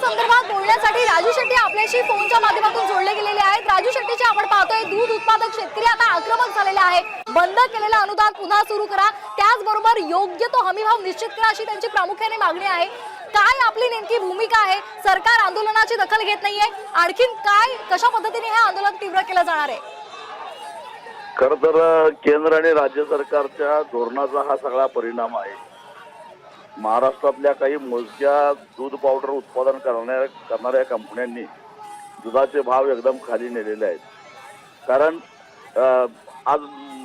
संदर्भात बोलण्यासाठी राजू शेट्टी आपल्याशी फोनच्या माध्यमातून जोडले गेलेले आहेत. राजू शेट्टीचे आपण पाहतोय दूध उत्पादक शेतकरी आता आक्रमक झालेले आहे बंद केलेलं अनुदान पुन्हा सुरू करा. त्याचबरोबर योग्य तो हमीभाव निश्चित करा अशी त्यांची प्रामुख्याने मागणी आहे. काय आपली नेमकी भूमिका आहे? सरकार आंदोलनाची दखल घेत नाहीये. आणखीन काय कशा पद्धतीने हे आंदोलन तीव्र केलं जाणार आहे? खर तर केंद्र आणि राज्य सरकारच्या धोरणाचा हा सगळा परिणाम आहे. महाराष्ट्रातल्या काही मोजक्या दूध पावडर उत्पादन करणाऱ्या करणाऱ्या कंपन्यांनी दुधाचे भाव एकदम खाली नेलेले आहेत. कारण आज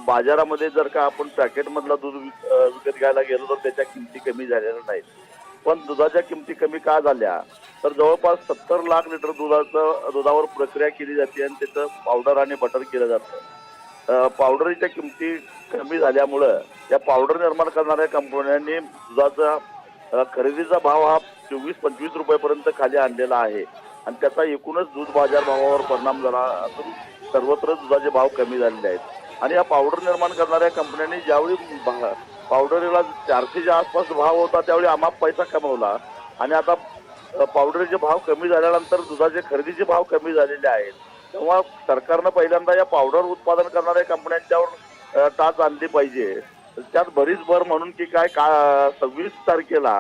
बाजारामध्ये जर का आपण पॅकेटमधला दूध विक- विकत घ्यायला गेलो तर त्याच्या किमती कमी झालेल्या नाहीत. पण दुधाच्या किमती कमी का झाल्या? तर जवळपास सत्तर लाख लिटर दुधाचं दुधावर प्रक्रिया केली जाते आणि त्याचं पावडर आणि बटर केलं जातं. पावडरीच्या किमती कमी झाल्यामुळं या पावडर निर्माण करणाऱ्या कंपन्यांनी दुधाचा खरेदीचा भाव हा चोवीस पंचवीस रुपयापर्यंत खाली आणलेला आहे. आणि त्याचा एकूणच दूध बाजार भावावर परिणाम झाला असून सर्वत्र दुधाचे भाव कमी झालेले आहेत. आणि या पावडर निर्माण करणाऱ्या कंपन्यांनी ज्यावेळी भा- पावडरीला चारशेच्या आसपास भाव होता त्यावेळी अमाप पैसा कमवला. आणि आता पावडरीचे भाव कमी झाल्यानंतर दुधाचे खरेदीचे भाव कमी झालेले आहेत. तेव्हा सरकारनं पहिल्यांदा या पावडर उत्पादन करणाऱ्या कंपन्यांच्यावर टाच आणली पाहिजे. त्यात भरीच भर म्हणून की काय का सव्वीस तारखेला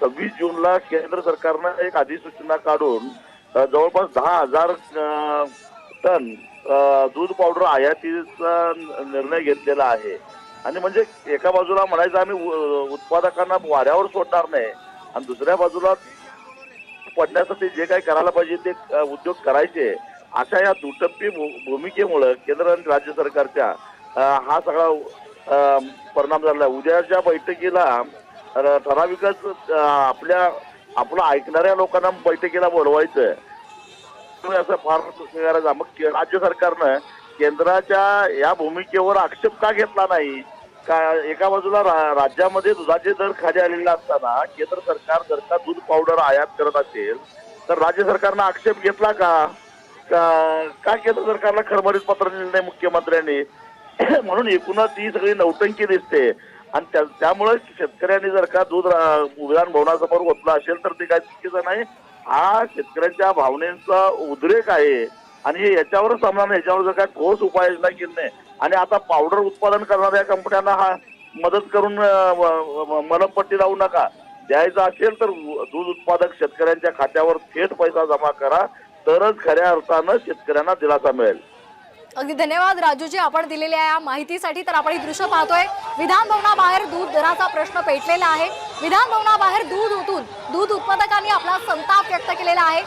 सव्वीस जूनला केंद्र सरकारनं एक अधिसूचना काढून जवळपास दहा हजार टन दूध पावडर आयातीचा निर्णय घेतलेला आहे. आणि म्हणजे एका बाजूला म्हणायचं आम्ही उत्पादकांना वाऱ्यावर सोडणार नाही. आणि दुसऱ्या बाजूला पडण्यासाठी जे काही करायला पाहिजे ते उद्योग करायचे. अशा या दुटप्पी भूमिकेमुळं केंद्र आणि राज्य सरकारच्या हा सगळा परिणाम झाला आहे. उद्याच्या बैठकीला ठराविकच आपल्या आपलं ऐकणाऱ्या लोकांना बैठकीला बोलवायचं असं फार करायचं मग राज्य सरकारनं केंद्राच्या या भूमिकेवर आक्षेप का घेतला नाही? का एका बाजूला रा- राज्यामध्ये दुधाचे दर खाली आलेले असताना केंद्र सरकार जर का दूध पावडर आयात करत असेल तर राज्य सरकारनं आक्षेप घेतला का? का केंद्र सरकारला? खरमरीत पत्र दिलं नाही मुख्यमंत्र्यांनी. म्हणून एकूणच ही सगळी नौटंकी दिसते. आणि त्यामुळे शेतकऱ्यांनी जर का दूध विधान भवनासमोर ओतलं असेल तर ते काय चुकीचं नाही. हा शेतकऱ्यांच्या भावनेचा उद्रेक आहे. आणि हे याच्यावरच सामना नाही. याच्यावर जर काय ठोस उपाययोजना केली नाही. आणि आता पावडर उत्पादन करणाऱ्या कंपन्यांना हा मदत करून मलमपट्टी लावू नका. द्यायचं असेल तर दूध उत्पादक शेतकऱ्यांच्या खात्यावर थेट पैसा जमा करा. तरच खऱ्या अर्थानं शेतकऱ्यांना दिलासा मिळेल. अगदी धन्यवाद राजूजी आपण दिलेल्या या माहितीसाठी तर आपण ही दृश्य पाहतोय. विधान भवनाबाहेर दूध दराचा प्रश्न पेटलेला आहे. विधान भवनाबाहेर दूध ओतून दूध उत्पादकांनी आपला संताप व्यक्त केलेला आहे.